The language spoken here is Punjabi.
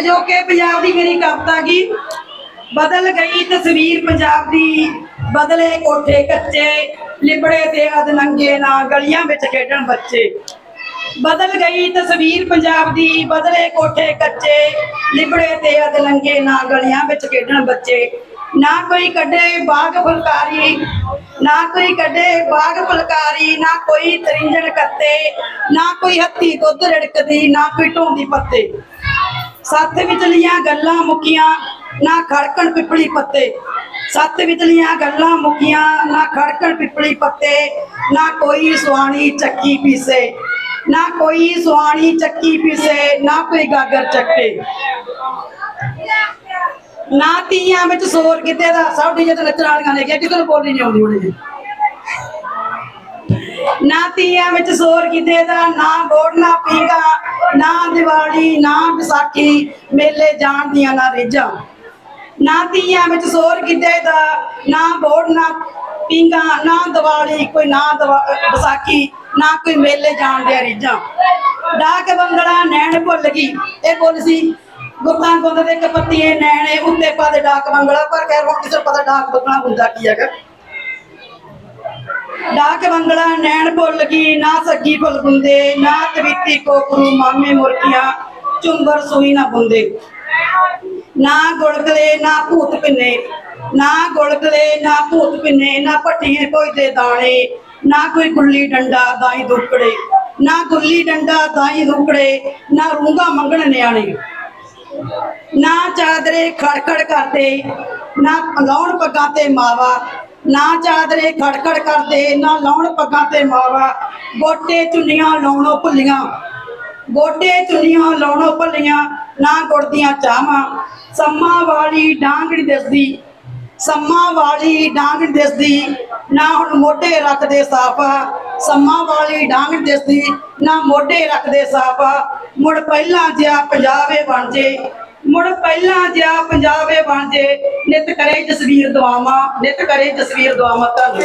ਅਜੋਕੇ ਪੰਜਾਬ ਦੀ ਮੇਰੀ ਕਵਿਤਾ ਕੀ? ਬਦਲ ਗਈ ਤਸਵੀਰ ਪੰਜਾਬ ਦੀ, ਬਦਲੇ ਕੋਠੇ ਕੱਚੇ, ਲਿਬੜੇ ਤੇ ਅਦਨੰਗੇ ਨਾ, ਗਲੀਆਂ ਵਿੱਚ ਖੇਡਣ ਬੱਚੇ। ਬਦਲ ਗਈ ਤਸਵੀਰ ਪੰਜਾਬ ਦੀ, ਬਦਲੇ ਕੋਠੇ ਕੱਚੇ, ਲਿਬੜੇ ਤੇ ਅਦਲੰਗੇ ਨਾ, ਗਲੀਆਂ ਵਿੱਚ ਖੇਡਣ ਬੱਚੇ। ਨਾ ਕੋਈ ਕੱਢੇ ਬਾਗ ਫੁਲਕਾਰੀ, ਨਾ ਕੋਈ ਕੱਢੇ ਬਾਗ ਫੁਲਕਾਰੀ, ਨਾ ਕੋਈ ਤਰਿੰਜਣ ਕੱਤੇ, ਨਾ ਕੋਈ ਹੱਥੀ ਦੁੱਧ ਰੜਕਦੀ, ਨਾ ਕੋਈ ਢੋਂਦੀ ਪੱਤੇ। ਸੱਤ ਵਿਚਲੀਆਂ ਗੱਲਾਂ ਮੁੱਕੀਆਂ, ਨਾ ਖੜਕਣ ਪਿਪਲੀ ਪੱਤੇ। ਸੱਤ ਵਿਚਲੀਆਂ ਗੱਲਾਂ ਮੁੱਕੀਆਂ, ਨਾ ਖੜਕਣ ਪਿਪਲੀ ਪੱਤੇ। ਨਾ ਕੋਈ ਸੁਆਣੀ ਚੱਕੀ ਪੀਸੇ। ਨਾ ਕੋਈ ਸੁਹਾਣੀ ਚੱਕੀ ਪੀਸੇ, ਨਾ ਕੋਈ ਗਾਗਰ ਚੱਕੇ। ਨਾ ਤੀਆਂ ਵਿੱਚ ਸੋਰ ਕਿਤੇ ਦਾ। ਸਭ ਸਾਡੀ ਤੇ ਨੱਚਣ ਵਾਲੀਆਂ ਨੇ ਕਿਹਾ, ਕਿਸੇ ਨੂੰ ਬੋਲੀ ਨਹੀਂ ਆਉਂਦੀ ਉਹਨੇ ਨਾ ਤੀਆਂ ਵਿੱਚ ਸੋਰ ਕਿਤੇ ਦਾ, ਨਾ ਬੋੜ ਨਾ ਪੀਂਗਾ ਨਾ ਦੀਵਾਲੀ, ਨਾ ਵਿਸਾਖੀ, ਮੇਲੇ ਜਾਣ ਦੀਆਂ ਨਾ ਰੀਝਾਂ। ਨਾ ਤੀਆਂ ਵਿੱਚ ਸੋਰ ਕਿਤੇ ਦਾ, ਨਾ ਬੋੜ ਨਾ ਪੀਂਗਾ ਨਾ ਦੀਵਾਲੀ, ਕੋਈ ਨਾ ਵਿਸਾਖੀ, ਨਾ ਕੋਈ ਮੇਲੇ ਜਾਣ ਦੀਆਂ ਰੀਝਾਂ। ਡਾਕ ਬੰਗਲਾ ਨੈਣ ਭੁੱਲ ਗਈ। ਇਹ ਬੋਲ ਸੀ, ਗੁੱਤਾਂ ਗੁੰਦ ਦੇ ਕਪੱਤੀਏ ਨੈਣੇ ਉੱਤੇ ਪਾ ਦੇ ਡਾਕ ਬੰਗਲਾ, ਪਰ ਕਹਿ ਹੁਣ ਕਿਸੇ ਪਤਾ ਡਾਕ ਬੰਗਲਾ ਹੁੰਦਾ ਕੀ ਹੈਗਾ। ਡਾਕ ਬੰਗਲਾ ਨੈਣ ਭੁੱਲ ਗਈ, ਨਾ ਸੱਗੀ ਫੁੱਲ ਗੁੰਦੇ ਨਾ ਤਵੀਤੀ ਕੋਕਰੂ ਮਾਮੇ ਮੁਰਕੀਆਂ ਚੁੰਬਰ ਸੂਈ ਨਾ ਬੁੰਦੇ। ਨਾ ਗੁਲਗਲੇ, ਨਾ ਭੂਤ ਪਿੰਨੇ, ਨਾ ਗੁਲਗਲੇ, ਨਾ ਭੂਤ ਪਿੰਨੇ, ਨਾ ਪੱਟੀਏ ਕੋਈ ਦੇ ਦਾਣੇ, ਨਾ ਕੋਈ ਗੁੱਲੀ ਡੰਡਾ ਦਾਈ ਦੁਕੜੇ ਨਾ ਗੁੱਲੀ ਡੰਡਾ ਦਾਈ ਦੁਕੜੇ ਨਾ ਰੂੰਗਾ ਮੰਗਣ ਨਿਆਣੇ। ਨਾ ਚਾਦਰੇ ਖੜਖੜ ਕਰਦੇ, ਨਾ ਲਾਉਣ ਪੱਗਾਂ ਤੇ ਮਾਵਾ ਨਾ ਚਾਦਰੇ ਖੜਖੜ ਕਰਦੇ, ਨਾ ਲਾਉਣ ਪੱਗਾਂ ਤੇ ਮਾਵਾ। ਗੋਟੇ ਚੁੰਨੀਆਂ ਲਾਉਣੋਂ ਭੁੱਲੀਆਂ। ਗੋਟੇ ਚੁੰਨੀਆਂ ਲਾਉਣੋਂ ਭੁੱਲੀਆਂ, ਨਾ ਗੁੜਦੀਆਂ ਚਾਹਾਂ ਸੰਮਾਂ ਵਾਲੀ ਡਾਂਗੜੀ ਦਿਸਦੀ, ਸੰਮਾਂ ਵਾਲੀ ਡਾਂਗੜੀ ਦਿਸਦੀ, ਨਾ ਹੁਣ ਮੋਢੇ ਰੱਖਦੇ ਸਾਫਾ। ਸੰਮਾਂ ਵਾਲੀ ਡਾਂਗ ਦਿਸਦੀ, ਨਾ ਮੋਢੇ ਰੱਖਦੇ ਸਾਫਾ। ਮੁੜ ਪਹਿਲਾਂ ਜਿਆ ਪੰਜਾਬੇ ਬਣ ਜੇ ਮੁੜ ਪਹਿਲਾਂ ਜਿਆ ਪੰਜਾਬੇ ਬਣ ਜੇ, ਨਿਤ ਕਰੇ ਜਸਵੀਰ ਦੁਆਵਾਂ, ਨਿਤ ਕਰੇ ਜਸਵੀਰ ਦੁਆਵਾਂ ਤੁਹਾਨੂੰ